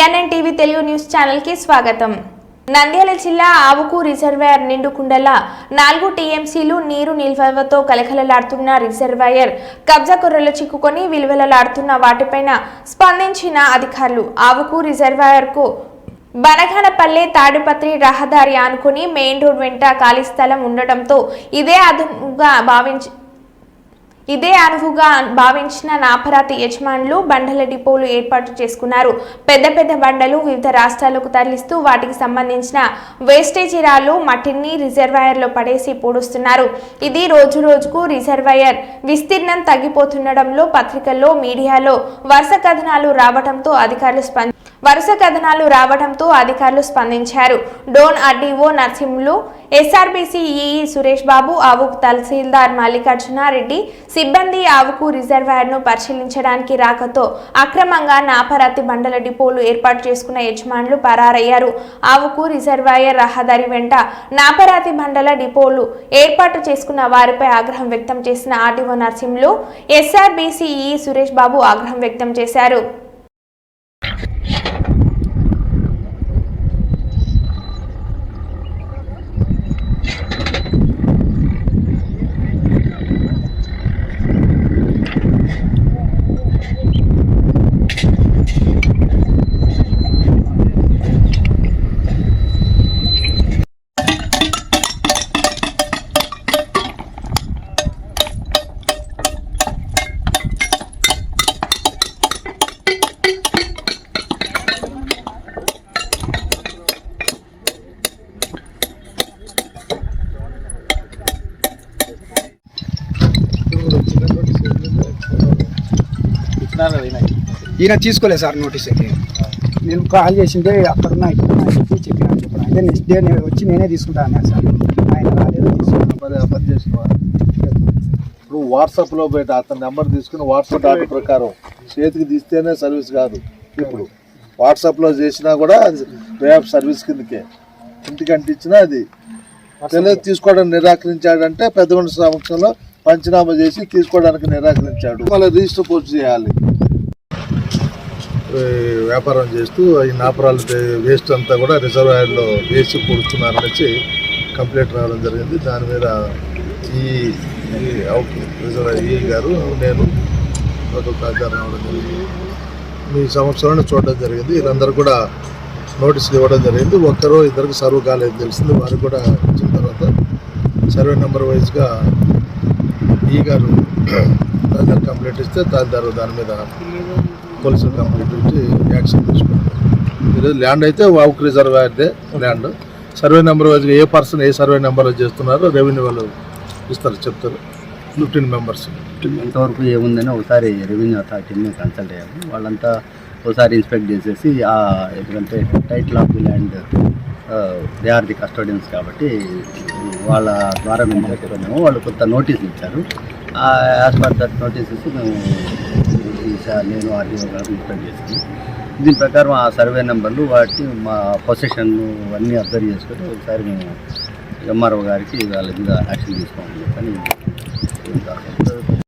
BNN TV Telugu news ఛానల్కి స్వాగతం. నంద్యాల జిల్లా ఆవుకు రిజర్వాయర్ నిండుకుండల నాలుగు టీఎంసీలు నీరు నిల్వతో కలకలలాడుతున్న రిజర్వాయర్ కబ్జా కొర్రలు చిక్కుకొని విలువలలాడుతున్న వాటిపైన స్పందించిన అధికారులు ఆవుకు రిజర్వాయర్కు బనగానపల్లె తాడిపత్రి రహదారి ఆనుకుని మెయిన్ రోడ్ వెంట ఖాళీ స్థలం ఉండటంతో ఇదే అదుగా భావించి ఇదే అనువుగా భావించిన నాపరాతి యజమానులు బండల డిపోలు ఏర్పాటు చేసుకున్నారు. పెద్ద పెద్ద బండలు వివిధ రాష్ట్రాలకు తరలిస్తూ వాటికి సంబంధించిన వేస్టేజీరాలు మట్టిని రిజర్వాయర్లో పడేసి పూడుస్తున్నారు. ఇది రోజు రోజుకు రిజర్వాయర్ విస్తీర్ణం తగ్గిపోతుండడంలో పత్రికల్లో మీడియాలో వరుస కథనాలు రావడంతో అధికారులు స్పంది వరుస కథనాలు రావడంతో అధికారులు స్పందించారు. Dhone RDO Narsimhulu SRBC EE Suresh Babu ఆవుకు తహసీల్దార్ మల్లికార్జునారెడ్డి సిబ్బంది ఆవుకు రిజర్వాయర్ను పరిశీలించడానికి రాకతో అక్రమంగా నాపరాతి బండల డిపోలు ఏర్పాటు చేసుకున్న యజమానులు పరారయ్యారు. ఆవుకు రిజర్వాయర్ రహదారి వెంట నాపరాతి బండల డిపోలు ఏర్పాటు చేసుకున్న వారిపై ఆగ్రహం వ్యక్తం చేసిన RDO Narsimhulu SRBC EE Suresh Babu ఆగ్రహం వ్యక్తం చేశారు. ఈయన తీసుకోలేదు సార్ నోటీస్ అయితే. నేను కాల్ చేసింటే అక్కడ ఉన్న ఇక్కడ ఉన్నా అని చెప్పి చెప్పినా చెప్పిన అయితే నెక్స్ట్ డే నేను వచ్చి నేనే తీసుకుంటా అన్నాను సార్. ఆయన రాలేదు తీసుకున్నాను. చేసినవా ఇప్పుడు వాట్సాప్లో బయట అతని నెంబర్ తీసుకుని వాట్సాప్ ఆర్డర్ ప్రకారం చేతికి తీస్తేనే సర్వీస్ కాదు. ఇప్పుడు వాట్సాప్లో చేసినా కూడా ఆఫ్ సర్వీస్ కిందకే. ఇంటికి అంటించినా అది తెలియదు తీసుకోవడం నిరాకరించాడంటే పెద్ద మనిషి సమక్షంలో పంచనామా చేసి తీసుకోవడానికి నిరాకరించాడు. మళ్ళీ రిజిస్టర్ పోస్ట్ చేయాలి. వ్యాపారం చేస్తూ ఈ నాపరాలు వేస్ట్ అంతా కూడా రిజర్వాయర్లో వేసి వచ్చి కంప్లైంట్ రావడం జరిగింది. దాని మీద ఈ ఈ రిజర్వాయర్ ఈ గారు నేను ఒక రావడం జరిగింది. మీ సంవత్సరాన్ని చూడడం జరిగింది. వీళ్ళందరూ కూడా నోటీసులు ఇవ్వడం జరిగింది. ఒక్కరో ఇద్దరికి సర్వ్ కాలేదు తెలిసింది. వారు కూడా ఇచ్చిన తర్వాత సర్వే నెంబర్ వైజ్గా ఈ గారు తహసీల్దార్ కంప్లైంట్ ఇస్తే తహసీల్దార్ దాని మీద పోలీసులు కంప్లైంట్ ఇచ్చి యాక్షన్ తీసుకుంటాం ఈరోజు ల్యాండ్ అయితే వాక్ రిజర్వాయర్దే ల్యాండ్. సర్వే నెంబర్ వైజ్గా ఏ పర్సన్ ఏ సర్వే నెంబర్ చేస్తున్నారో రెవెన్యూ వాళ్ళు ఇస్తారు చెప్తారు. ఫిఫ్టీన్ మెంబర్స్ ఎంతవరకు ఏముందని ఒకసారి రెవెన్యూ అథారిటీని కన్సల్ట్ అయ్యాము వాళ్ళంతా ఒకసారి ఇన్స్పెక్ట్ చేసేసి ఆ ఎందుకంటే title of the land they are the custodians కాబట్టి వాళ్ళ ద్వారా మేము చెప్పుకున్నాము వాళ్ళు కొంత నోటీస్ ఇచ్చారు. యాజ్ పర్ దట్ నోటీస్ ఇచ్చి మేము సార్ నేను ఆర్డీఓ గారు ఇన్స్పెక్ట్ చేసాము దీని ప్రకారం ఆ సర్వే నెంబర్లు వాటి మా పొజిషన్ అన్నీ అబ్జర్వ్ చేసుకొని ఒకసారి మేము ఎంఆర్ఓ గారికి వాళ్ళ మీద యాక్షన్ తీసుకోమని చెప్పని